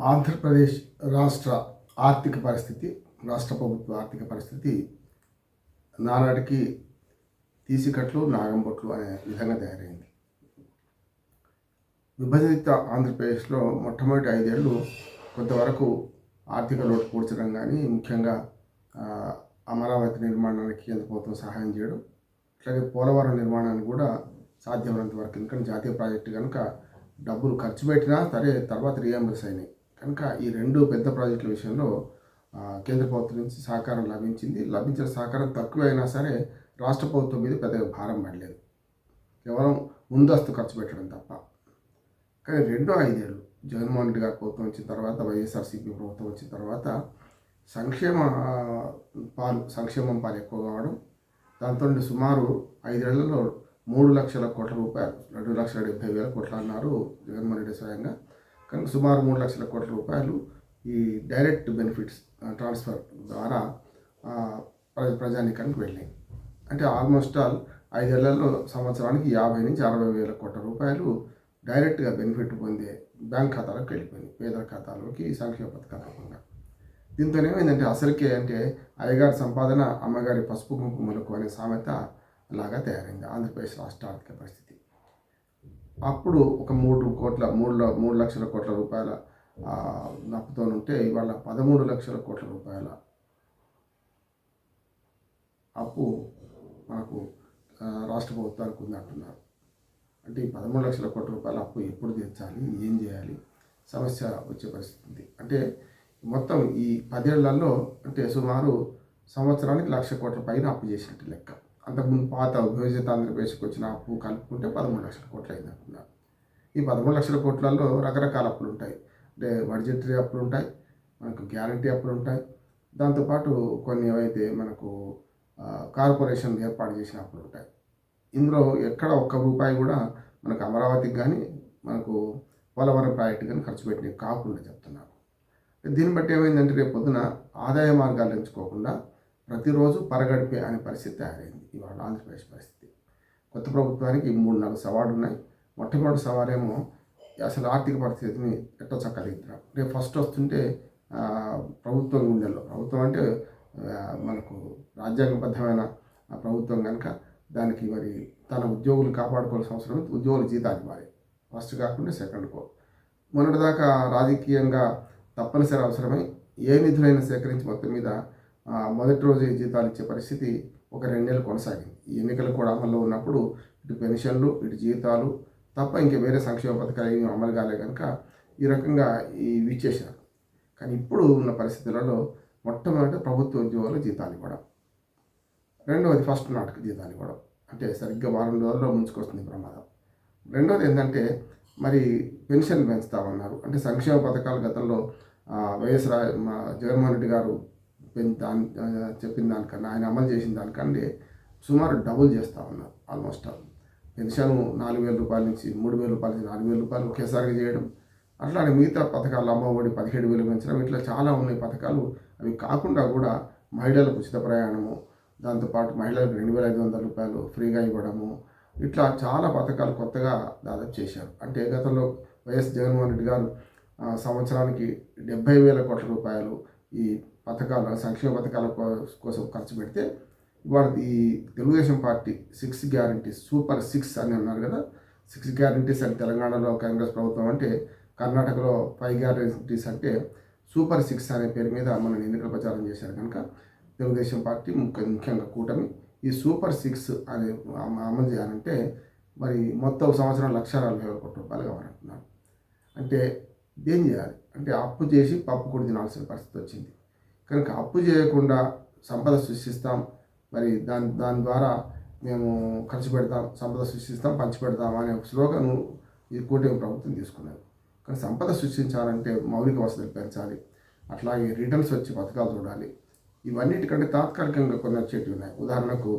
ఆంధ్రప్రదేశ్ రాష్ట్ర ఆర్థిక పరిస్థితి రాష్ట్ర ప్రభుత్వ ఆర్థిక పరిస్థితి నానాటికి తీసికట్లు నాగంబొట్లు అనే విధంగా తయారైంది. విభజిత ఆంధ్రప్రదేశ్లో మొట్టమొదటి ఐదేళ్ళు కొంతవరకు ఆర్థిక లోటు పూడ్చడం కానీ ముఖ్యంగా అమరావతి నిర్మాణానికి కేంద్ర ప్రభుత్వం సహాయం చేయడం అట్లాగే పోలవరం నిర్మాణానికి కూడా సాధ్యమైనంత వరకు. ఎందుకంటే జాతీయ ప్రాజెక్టు కనుక డబ్బులు ఖర్చు పెట్టినా సరే తర్వాత రియంబర్స్ అయినాయి. కనుక ఈ రెండు పెద్ద ప్రాజెక్టుల విషయంలో కేంద్ర ప్రభుత్వం నుంచి సహకారం లభించింది. లభించిన సహకారం తక్కువైనా సరే రాష్ట్ర ప్రభుత్వం మీద పెద్దగా భారం పడలేదు. కేవలం ముందస్తు ఖర్చు పెట్టడం తప్ప. కానీ రెండో ఐదేళ్ళు జగన్మోహన్ రెడ్డి గారి ప్రభుత్వం వచ్చిన తర్వాత వైఎస్ఆర్సీపీ ప్రభుత్వం వచ్చిన తర్వాత సంక్షేమ పాలు సంక్షేమం పాలు ఎక్కువ కావడం దాంతో సుమారు ఐదేళ్ళలో మూడు లక్షల కోట్ల రూపాయలు రెండు లక్షల డెబ్బై వేల కోట్లు అన్నారు జగన్మోహన్ రెడ్డి స్వయంగా. కనుక సుమారు మూడు లక్షల కోట్ల రూపాయలు ఈ డైరెక్ట్ బెనిఫిట్స్ ట్రాన్స్ఫర్ ద్వారా ప్రజ ప్రజానికానికి వెళ్ళాయి అంటే ఆల్మోస్ట్ ఆల్ ఐదేళ్ళలో సంవత్సరానికి యాభై నుంచి అరవై వేల కోట్ల రూపాయలు డైరెక్ట్గా బెనిఫిట్ పొందే బ్యాంక్ ఖాతాలకు వెళ్ళిపోయింది పేదల ఖాతాలోకి సంక్షేమ పథకాల రకంగా దీంతో ఏమైందంటే అసలుకే అంటే అయ్యగారి సంపాదన అమ్మగారి పసుపు కుంకుమలకు అనే సామెత లాగా తయారైంది ఆంధ్రప్రదేశ్ రాష్ట్ర ఆర్థిక పరిస్థితి. అప్పుడు ఒక మూడు కోట్ల మూడు మూడు లక్షల కోట్ల రూపాయల అప్పుతో నప్పుతో ఉంటే ఇవాళ పదమూడు లక్షల కోట్ల రూపాయల అప్పు మనకు రాష్ట్ర ప్రభుత్వానికి ఉంది అంటున్నారు. అంటే ఈ పదమూడు లక్షల కోట్ల రూపాయల అప్పు ఎప్పుడు తీర్చాలి ఏం చేయాలి సమస్య వచ్చే పరిస్థితి ఉంది. అంటే మొత్తం ఈ పదేళ్ళలో అంటే సుమారు సంవత్సరానికి లక్ష కోట్ల పైన అప్పు చేసినట్టు లెక్క. అంతకుముందు పాత విభజిత ఆంధ్రప్రదేశ్కి వచ్చిన అప్పు కలుపుకుంటే పదమూడు లక్షల కోట్లు అయింది అంటున్నారు ఈ పదమూడు లక్షల కోట్లలో రకరకాల అప్పులు ఉంటాయి. అంటే బడ్జెటరీ అప్పులు ఉంటాయి మనకు గ్యారంటీ అప్పులు ఉంటాయి. దాంతోపాటు కొన్ని ఏవైతే మనకు కార్పొరేషన్ ఏర్పాటు చేసిన అప్పులు ఉంటాయి. ఇందులో ఎక్కడ ఒక్క రూపాయి కూడా మనకు అమరావతికి కానీ మనకు పోలవరం ప్రాజెక్టు కానీ ఖర్చు పెట్టినవి కాకుండా చెప్తున్నారు. దీన్ని బట్టి ఏమైందంటే రేపు పొద్దున ఆదాయ మార్గాలు ఎంచుకోకుండా ప్రతిరోజు పరగడిపే అనే పరిస్థితి తయారైంది. ఇవాళ ఆంధ్రప్రదేశ్ పరిస్థితి. కొత్త ప్రభుత్వానికి మూడు నాలుగు సవాళ్ళు ఉన్నాయి మొట్టమొదటి సవాలేమో అసలు ఆర్థిక పరిస్థితిని ఎట్లా చక్కదిద్దాం? రేపు ఫస్ట్ వస్తుంటే ప్రభుత్వం గుండెల్లో. ప్రభుత్వం అంటే మనకు రాజ్యాంగబద్ధమైన ప్రభుత్వం కనుక దానికి మరి తన ఉద్యోగులు కాపాడుకోవాల్సిన అవసరం ఉద్యోగుల జీతాలు ఇవ్వాలి. ఫస్ట్ కాకుండా సెకండ్ కో మొన్నటిదాకా రాజకీయంగా తప్పనిసరి అవసరమై ఏ నిధులైనా సేకరించి మొత్తం మీద మొదటి రోజు జీతాలు ఇచ్చే పరిస్థితి ఒక రెండేళ్ళు కొనసాగింది. ఈ ఎన్నికలు కూడా అమల్లో ఉన్నప్పుడు ఇటు పెన్షన్లు ఇటు జీతాలు తప్ప ఇంకా వేరే సంక్షేమ పథకాలు ఏమీ అమలు కాలే కనుక ఈ రకంగా ఇవి ఇచ్చేసారు కానీ ఇప్పుడు ఉన్న పరిస్థితులలో మొట్టమొదటి ప్రభుత్వ ఉద్యోగాలు జీతాలు ఇవ్వడం. రెండవది ఫస్ట్ నాటికి జీతాలు ఇవ్వడం. అంటే సరిగ్గా వారం రోజుల్లో ముంచుకొస్తుంది ప్రమాదం. రెండవది ఏంటంటే మరి పెన్షన్ పెంచుతామన్నారు. అంటే సంక్షేమ పథకాలు గతంలో వైఎస్ రా మా జగన్మోహన్ రెడ్డి గారు చెప్పిన దాని చెప్పిన దానికన్నా ఆయన అమలు చేసిన దానికంటే సుమారు డబుల్ చేస్తూ ఉన్నారు ఆల్మోస్ట్ ఆల్. పెన్షన్ నాలుగు వేల రూపాయల నుంచి మూడు వేల రూపాయల నుంచి నాలుగు వేల రూపాయలు ఒకేసారిగా చేయడం అట్లానే మిగతా పథకాలు అమ్మఒడి పదిహేడు వేలు పెంచడం ఇట్లా చాలా ఉన్నాయి పథకాలు. అవి కాకుండా కూడా మహిళలకు ఉచిత ప్రయాణము దాంతోపాటు మహిళలకు రెండు వేల ఐదు వందల రూపాయలు ఫ్రీగా ఇవ్వడము ఇట్లా చాలా పథకాలు కొత్తగా దాదాపు చేశారు. అంటే గతంలో వైఎస్ జగన్మోహన్ రెడ్డి గారు సంవత్సరానికి డెబ్బై వేల కోట్ల రూపాయలు ఈ పథకాలు సంక్షేమ పథకాల కోసం ఖర్చు పెడితే ఇవాళ ఈ Telugu Desam party six guarantees super six అని అన్నారు కదా. సిక్స్ గ్యారంటీస్ అని తెలంగాణలో కాంగ్రెస్ ప్రభుత్వం అంటే కర్ణాటకలో ఫైవ్ గ్యారంటీస్ అంటే సూపర్ సిక్స్ అనే పేరు మీద మనం ఎన్నికల ప్రచారం చేశారు కనుక తెలుగుదేశం పార్టీ ముఖ్య ముఖ్యంగా కూటమి ఈ సూపర్ సిక్స్ అనే అమలు చేయాలంటే మరి మొత్తం సంవత్సరం లక్ష నలభై వేల కోట్ల రూపాయలు కావాలంటున్నారు అంటే ఏం చేయాలి? అంటే అప్పు చేసి పప్పు కూడా తినాల్సిన పరిస్థితి వచ్చింది. కనుక అప్పు చేయకుండా సంపద సృష్టిస్తాం. మరి దాని దాని ద్వారా మేము ఖర్చు పెడతాం సంపద సృష్టిస్తాం పంచిపెడతాం అనే ఒక స్లోగన్ ఈ కూటమి ప్రభుత్వం తీసుకున్నారు కానీ సంపద సృష్టించాలంటే మౌలిక వసతులు పెంచాలి. అట్లాగే రిటర్న్స్ వచ్చి పథకాలు చూడాలి. ఇవన్నిటికంటే తాత్కాలికంగా కొన్ని వచ్చేటివి ఉన్నాయి. ఉదాహరణకు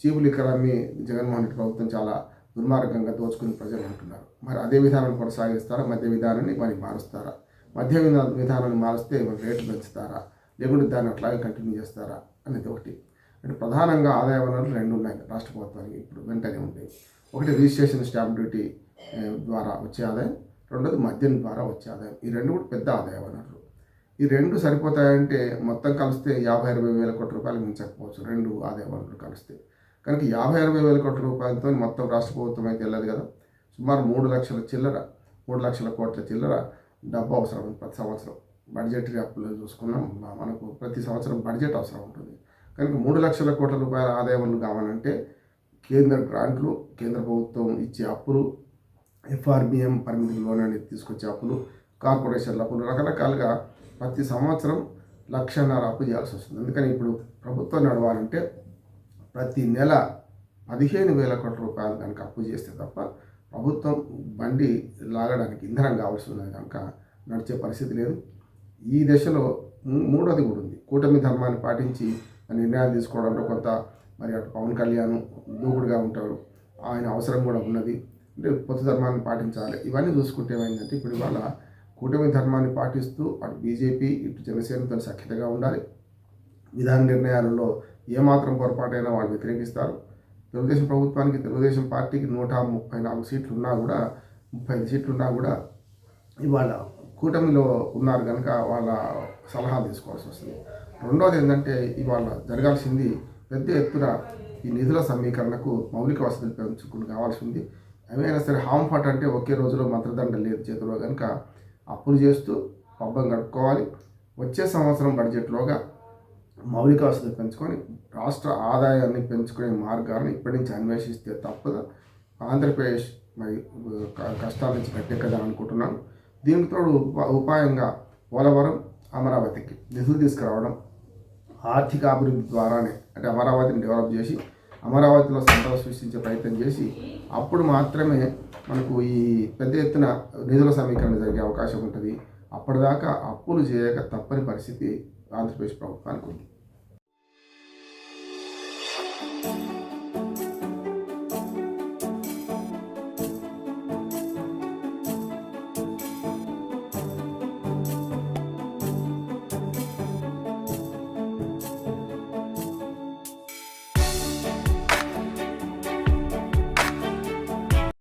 చీపులు ఇకరాన్ని జగన్మోహన్ రెడ్డి ప్రభుత్వం చాలా దుర్మార్గంగా దోచుకుని ప్రజలు అంటున్నారు. మరి అదే విధానం కొనసాగిస్తారా? మధ్య విధానాన్ని మరి మారుస్తారా? మధ్య విధా విధానాన్ని మారిస్తే మరి రేట్లు పెంచుతారా? లేకుంటే దాన్ని అట్లాగే కంటిన్యూ చేస్తారా అనేది ఒకటి. అంటే ప్రధానంగా ఆదాయ వనరులు రెండు ఉన్నాయి రాష్ట్ర ప్రభుత్వానికి ఇప్పుడు వెంటనే ఉంటాయి. ఒకటి రిజిస్ట్రేషన్ స్టాంప్ డ్యూటీ ద్వారా వచ్చే ఆదాయం రెండోది మద్యం ద్వారా వచ్చే ఆదాయం. ఈ రెండు కూడా పెద్ద ఆదాయ వనరులు. ఈ రెండు సరిపోతాయంటే మొత్తం కలిస్తే యాభై అరవై వేల కోట్ల రూపాయలు మించకపోవచ్చు రెండు ఆదాయ వనరులు కలిస్తే. కనుక యాభై అరవై వేల కోట్ల రూపాయలతో మొత్తం రాష్ట్ర ప్రభుత్వం అయితే వెళ్ళదు కదా. సుమారు మూడు లక్షల చిల్లర మూడు లక్షల కోట్ల చిల్లర డబ్బు అవసరం ప్రతి సంవత్సరం. బడ్జెటరీ అప్పులు చూసుకున్నాం. మనకు ప్రతి సంవత్సరం బడ్జెట్ అవసరం ఉంటుంది. కనుక మూడు లక్షల కోట్ల రూపాయల ఆదాయం కావాలంటే కేంద్ర గ్రాంట్లు కేంద్ర ప్రభుత్వం ఇచ్చే అప్పులు ఎఫ్ఆర్బిఎం పరిమితి లోన్ అనేది తీసుకొచ్చే అప్పులు కార్పొరేషన్ల అప్పులు రకరకాలుగా ప్రతి సంవత్సరం లక్షన్నర అప్పు చేయాల్సి వస్తుంది. అందుకని ఇప్పుడు ప్రభుత్వం నడవాలంటే ప్రతి నెల పదిహేను వేల కోట్ల రూపాయలు కనుక అప్పు చేస్తే తప్ప ప్రభుత్వం బండి లాగడానికి ఇంధనం కావాల్సి ఉన్నది కనుక నడిచే పరిస్థితి లేదు. ఈ దశలో మూ- మూడోది కూడా ఉంది. కూటమి ధర్మాన్ని పాటించి నిర్ణయాలు తీసుకోవడంలో కొంత మరి అటు పవన్ కళ్యాణ్ దూకుడుగా ఉంటారు. ఆయన అవసరం కూడా ఉన్నది. అంటే పొత్తు ధర్మాన్ని పాటించాలి. ఇవన్నీ చూసుకుంటే ఏమైందంటే ఇప్పుడు వాళ్ళ కూటమి ధర్మాన్ని పాటిస్తూ అటు బీజేపీ ఇటు జనసేనతో సఖ్యతగా ఉండాలి. విధాన నిర్ణయాలలో ఏమాత్రం పొరపాటైనా వాళ్ళు వ్యతిరేకిస్తారు. తెలుగుదేశం ప్రభుత్వానికి తెలుగుదేశం పార్టీకి నూట ముప్పై నాలుగు సీట్లు ఉన్నా కూడా ముప్పై ఐదు సీట్లు ఉన్నా కూడా ఇవాళ కూటమిలో ఉన్నారు కనుక వాళ్ళ సలహా తీసుకోవాల్సి వస్తుంది. రెండోది ఏంటంటే ఇవాళ జరగాల్సింది పెద్ద ఎత్తున ఈ నిధుల సమీకరణకు మౌలిక వసతులు పెంచుకుని కావాల్సి ఉంది. ఏమైనా సరే హామ్ ఫట్ అంటే ఒకే రోజులో మంత్రదండ లేదు చేతిలో కనుక అప్పులు చేస్తూ పబ్బం గడుపుకోవాలి వచ్చే సంవత్సరం బడ్జెట్లోగా మౌలిక వసతులు పెంచుకొని రాష్ట్ర ఆదాయాన్ని పెంచుకునే మార్గాలను ఇప్పటి నుంచి అన్వేషిస్తే తప్పదు. ఆంధ్రప్రదేశ్ మరి కష్టాల నుంచి గట్టెక్కదని అనుకుంటున్నాను. దీనికి తోడు ఉపాయంగా పోలవరం అమరావతికి నిధులు తీసుకురావడం ఆర్థిక అభివృద్ధి ద్వారానే. అంటే అమరావతిని డెవలప్ చేసి అమరావతిలో సంపద సృష్టించే ప్రయత్నం చేసి అప్పుడు మాత్రమే మనకు ఈ పెద్ద ఎత్తున నిధుల సమీకరణ జరిగే అవకాశం ఉంటుంది. అప్పటిదాకా అప్పులు చేయక తప్పని పరిస్థితి ఆంధ్రప్రదేశ్ ప్రభుత్వానికి ఉంది.